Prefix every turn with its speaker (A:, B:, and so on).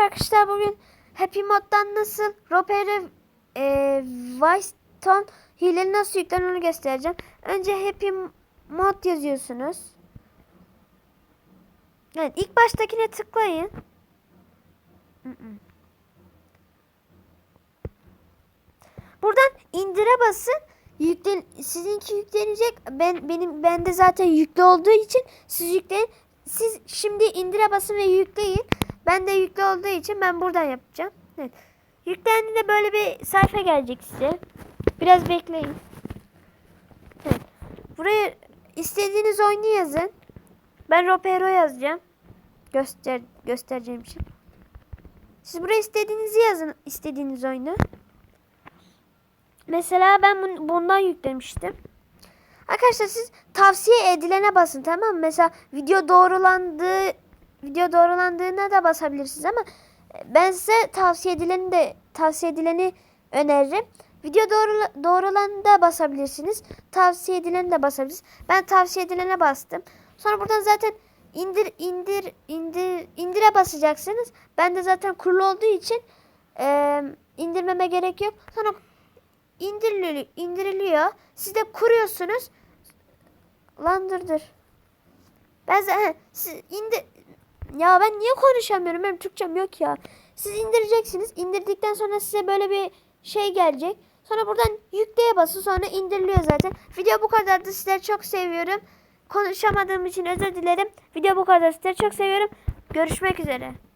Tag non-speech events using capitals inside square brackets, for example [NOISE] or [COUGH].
A: Merhaba arkadaşlar bugün Happy Mod'dan nasıl Roper'e e, Whiteton hileli nasıl yüklenir onu göstereceğim. Önce Happy Mod yazıyorsunuz. Evet ilk baştakine tıklayın. Buradan indire basın. Yüklen sizinki yüklenecek. Ben benim bende zaten yüklü olduğu için siz yükleyin. Siz şimdi indire basın ve yükleyin. Ben de yüklü olduğu için ben buradan yapacağım. Evet. Yüklendiğinde böyle bir sayfa gelecek size. Biraz bekleyin. Evet. Buraya istediğiniz oyunu yazın. Ben Ropero yazacağım. Göster göstereceğim için. Siz buraya istediğinizi yazın. istediğiniz oyunu. Mesela ben bun- bundan yüklemiştim. Arkadaşlar siz tavsiye edilene basın tamam mı? Mesela video doğrulandığı video doğrulandığına da basabilirsiniz ama ben size tavsiye edileni de tavsiye edileni öneririm. Video doğru doğrulanında basabilirsiniz. Tavsiye edileni de basabilirsiniz. Ben tavsiye edilene bastım. Sonra buradan zaten indir indir indir indire basacaksınız. Ben de zaten kurulu olduğu için eee, indirmeme gerek yok. Sonra indiriliyor, indiriliyor. Siz de kuruyorsunuz. Lan dur dur. Ben [LAUGHS] siz indir ya ben niye konuşamıyorum? Benim Türkçem yok ya. Siz indireceksiniz. İndirdikten sonra size böyle bir şey gelecek. Sonra buradan yükleye basın. Sonra indiriliyor zaten. Video bu kadardı. Sizleri çok seviyorum. Konuşamadığım için özür dilerim. Video bu kadar. Sizleri çok seviyorum. Görüşmek üzere.